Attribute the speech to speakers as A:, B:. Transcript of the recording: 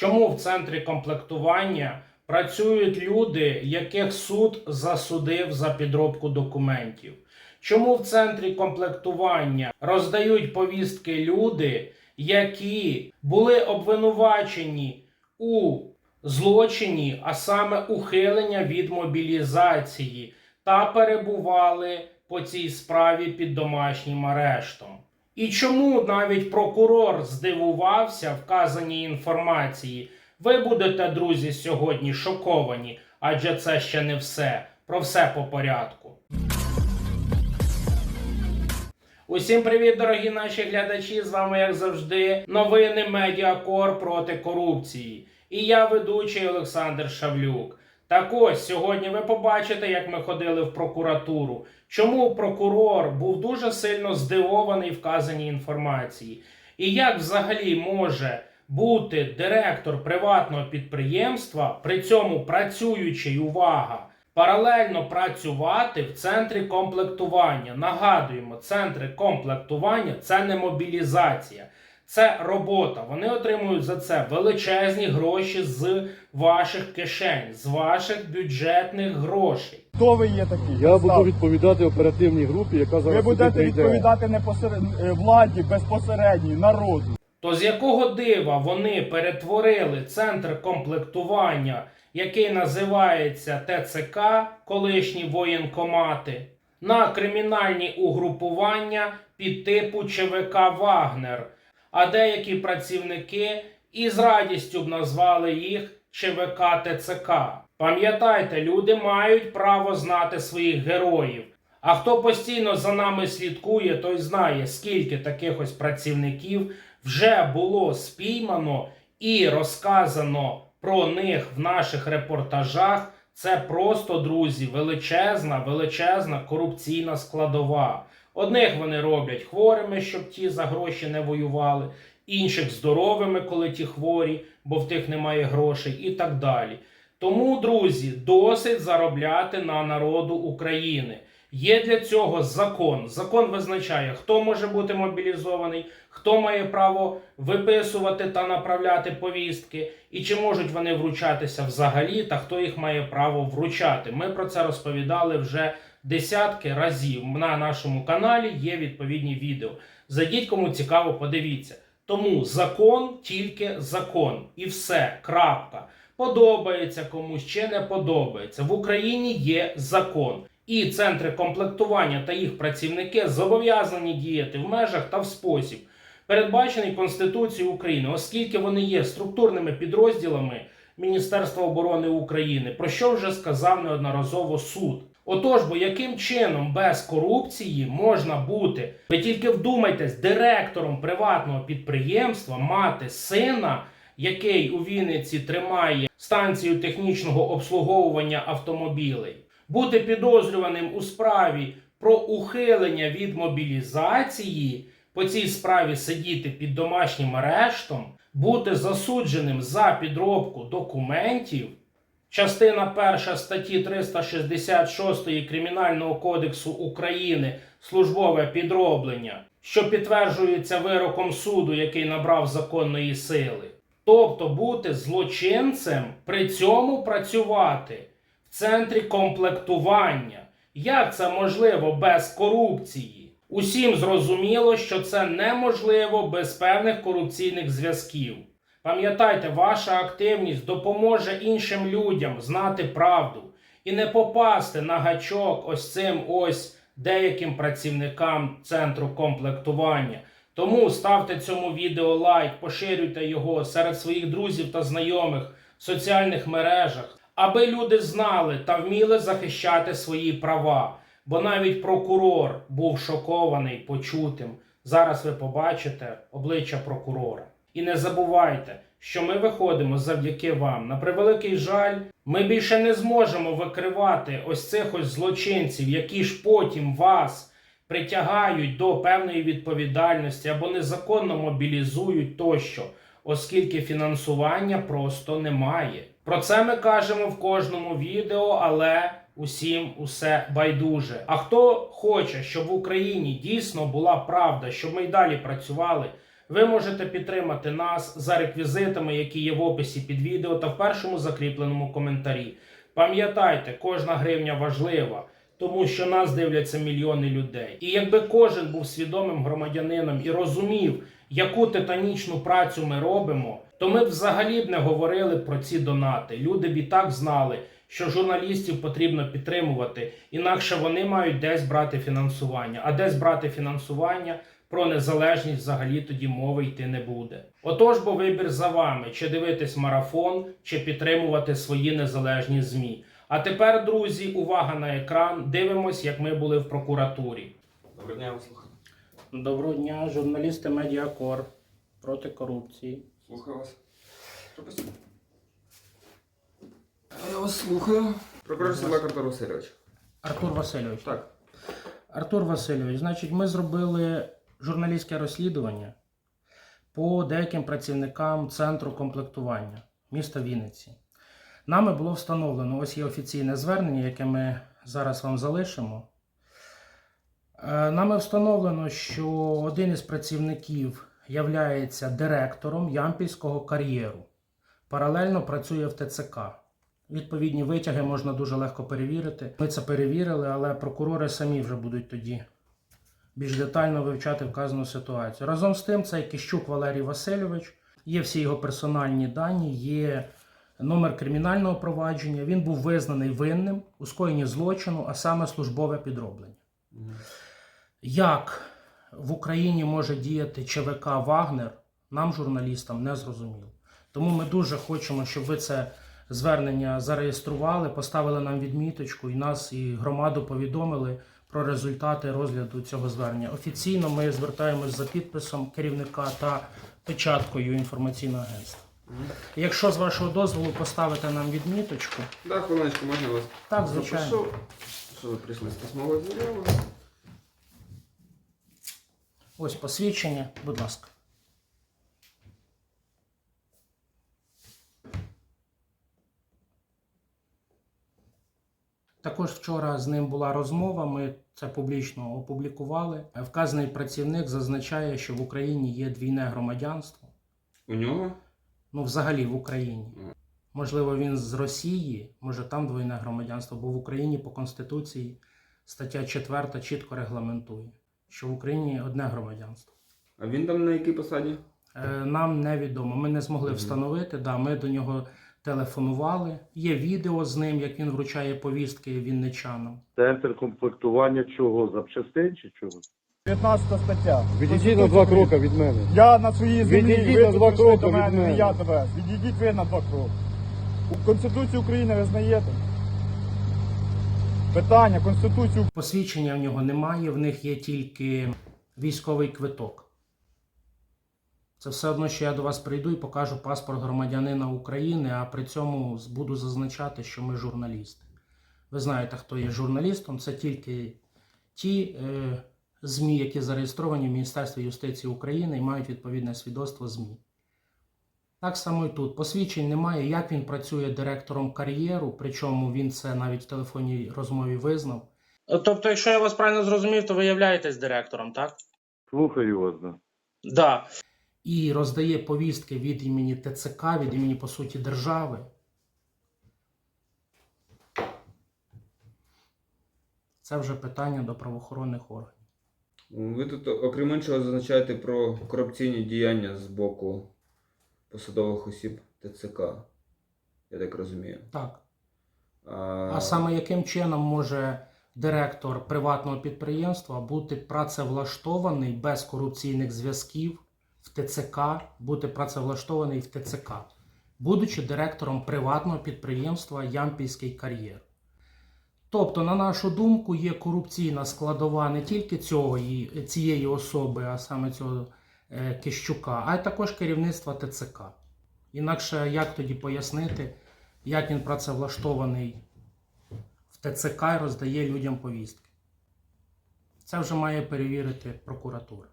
A: Чому в центрі комплектування працюють люди, яких суд засудив за підробку документів? Чому в центрі комплектування роздають повістки люди, які були обвинувачені у злочині, а саме ухилення від мобілізації, та перебували по цій справі під домашнім арештом? І чому навіть прокурор здивувався вказаній інформації? Ви будете, друзі, сьогодні шоковані, адже це ще не все. Про все по порядку. Усім привіт, дорогі наші глядачі! З вами, як завжди, новини Медіакор проти корупції. І я ведучий Олександр Шавлюк. Так ось сьогодні ви побачите, як ми ходили в прокуратуру. Чому прокурор був дуже сильно здивований вказаній інформації? І як взагалі може бути директор приватного підприємства, при цьому працюючий увага, паралельно працювати в центрі комплектування? Нагадуємо, центри комплектування це не мобілізація. Це робота. Вони отримують за це величезні гроші з ваших кишень, з ваших бюджетних грошей.
B: Хто ви є такі?
C: Я буду відповідати оперативній групі, яка зараз
B: Ви будете відповідати не посеред... е, владі безпосередній, народу.
A: То з якого дива вони перетворили центр комплектування, який називається ТЦК, колишні воєнкомати, на кримінальні угрупування під типу ЧВК Вагнер, а деякі працівники із радістю б назвали їх ЧВК ТЦК. Пам'ятайте, люди мають право знати своїх героїв. А хто постійно за нами слідкує, той знає, скільки таких ось працівників вже було спіймано і розказано про них в наших репортажах. Це просто, друзі, величезна, величезна корупційна складова. Одних вони роблять хворими, щоб ті за гроші не воювали, інших здоровими, коли ті хворі, бо в тих немає грошей, і так далі. Тому, друзі, досить заробляти на народу України. Є для цього закон. Закон визначає, хто може бути мобілізований, хто має право виписувати та направляти повістки, і чи можуть вони вручатися взагалі, та хто їх має право вручати. Ми про це розповідали вже десятки разів. На нашому каналі є відповідні відео. Зайдіть, кому цікаво, подивіться. Тому закон тільки закон. І все. Крапка. Подобається комусь чи не подобається. В Україні є закон. І центри комплектування та їх працівники зобов'язані діяти в межах та в спосіб, передбачений Конституцією України, оскільки вони є структурними підрозділами Міністерства оборони України, про що вже сказав неодноразово суд. Отож, бо яким чином без корупції можна бути, ви тільки вдумайтесь, директором приватного підприємства мати сина, який у Вінниці тримає станцію технічного обслуговування автомобілей, бути підозрюваним у справі про ухилення від мобілізації, по цій справі сидіти під домашнім арештом, бути засудженим за підробку документів. Частина 1 статті 366 Кримінального кодексу України службове підроблення, що підтверджується вироком суду, який набрав законної сили. Тобто бути злочинцем, при цьому працювати в центрі комплектування. Як це можливо без корупції? Усім зрозуміло, що це неможливо без певних корупційних зв'язків. Пам'ятайте, ваша активність допоможе іншим людям знати правду і не попасти на гачок ось цим ось деяким працівникам центру комплектування. Тому ставте цьому відео лайк, поширюйте його серед своїх друзів та знайомих в соціальних мережах, аби люди знали та вміли захищати свої права. Бо навіть прокурор був шокований почутим. Зараз ви побачите обличчя прокурора. І не забувайте, що ми виходимо завдяки вам. На превеликий жаль, ми більше не зможемо викривати ось цих ось злочинців, які ж потім вас притягають до певної відповідальності або незаконно мобілізують тощо, оскільки фінансування просто немає. Про це ми кажемо в кожному відео, але усім усе байдуже. А хто хоче, щоб в Україні дійсно була правда, щоб ми й далі працювали Ви можете підтримати нас за реквізитами, які є в описі під відео та в першому закріпленому коментарі. Пам'ятайте, кожна гривня важлива, тому що нас дивляться мільйони людей. І якби кожен був свідомим громадянином і розумів, яку титанічну працю ми робимо, то ми б взагалі б не говорили про ці донати. Люди б і так знали, що журналістів потрібно підтримувати, інакше вони мають десь брати фінансування. А десь брати фінансування про незалежність взагалі тоді мови йти не буде. Отож, бо вибір за вами: чи дивитись марафон, чи підтримувати свої незалежні змі. А тепер, друзі, увага на екран. Дивимось, як ми були в прокуратурі.
D: Доброго дня, вас слухаю.
A: Доброго дня, журналісти Медіакор проти корупції.
D: Слухаю вас. Я вас слухаю. Прокурор Сідлак Артур Васильович.
A: Артур Васильович.
D: Так.
A: Артур Васильович, значить, ми зробили журналістське розслідування по деяким працівникам центру комплектування міста Вінниці. Нами було встановлено, ось є офіційне звернення, яке ми зараз вам залишимо. Е, Нами встановлено, що один із працівників являється директором Ямпільського кар'єру. Паралельно працює в ТЦК. Відповідні витяги можна дуже легко перевірити. Ми це перевірили, але прокурори самі вже будуть тоді більш детально вивчати вказану ситуацію. Разом з тим, це Кищук Валерій Васильович, є всі його персональні дані, є номер кримінального провадження. Він був визнаний винним у скоєнні злочину, а саме службове підроблення. Як в Україні може діяти ЧВК Вагнер, нам, журналістам, не зрозуміло. Тому ми дуже хочемо, щоб ви це звернення зареєстрували, поставили нам відміточку і нас, і громаду повідомили про результати розгляду цього звернення. Офіційно ми звертаємось за підписом керівника та печаткою інформаційного агентства. Якщо з вашого дозволу поставити нам відміточку,
D: Да, хвилиночку, можна вас
A: так, звичайно.
D: запишу? Що ви прийшли з письмовою заявою?
A: Ось посвідчення, будь ласка. Також вчора з ним була розмова. Ми це публічно опублікували. Вказаний працівник зазначає, що в Україні є двійне громадянство.
D: У нього?
A: Ну, взагалі в Україні. Можливо, він з Росії, може там двойне громадянство, бо в Україні по Конституції стаття 4 чітко регламентує, що в Україні одне громадянство.
D: А він там на якій посаді?
A: Е, Нам невідомо. Ми не змогли встановити. Да, ми до нього телефонували. Є відео з ним, як він вручає повістки вінничанам.
C: Центр комплектування чого? Запчастин чи чого?
B: 15 стаття.
C: Відійдіть на два кроки від мене.
B: Я на своїй землі,
C: Відійдіть
B: ви
C: на два кроки від
B: мене, не
C: мене.
B: я до вас. Відійдіть ви на два кроки. У Конституцію України ви знаєте? Питання, Конституцію
A: Посвідчення в нього немає, в них є тільки військовий квиток. Це все одно, що я до вас прийду і покажу паспорт громадянина України, а при цьому буду зазначати, що ми журналісти. Ви знаєте, хто є журналістом, це тільки ті е, ЗМІ, які зареєстровані в Міністерстві юстиції України і мають відповідне свідоцтво ЗМІ. Так само і тут. Посвідчень немає, як він працює директором кар'єру, причому він це навіть в телефонній розмові визнав. Тобто, якщо я вас правильно зрозумів, то ви являєтесь директором, так?
C: Слухаю вас, да.
A: Да. І роздає повістки від імені ТЦК, від імені, по суті, держави. Це вже питання до правоохоронних органів.
D: Ви тут, окрім іншого, зазначаєте про корупційні діяння з боку посадових осіб ТЦК. Я так розумію.
A: Так.
D: А,
A: А саме яким чином може директор приватного підприємства бути працевлаштований без корупційних зв'язків в ТЦК, бути працевлаштований в ТЦК, будучи директором приватного підприємства Ямпільський кар'єр. Тобто, на нашу думку, є корупційна складова не тільки цього, цієї особи, а саме цього е, Кищука, а й також керівництва ТЦК. Інакше як тоді пояснити, як він працевлаштований в ТЦК і роздає людям повістки. Це вже має перевірити прокуратура.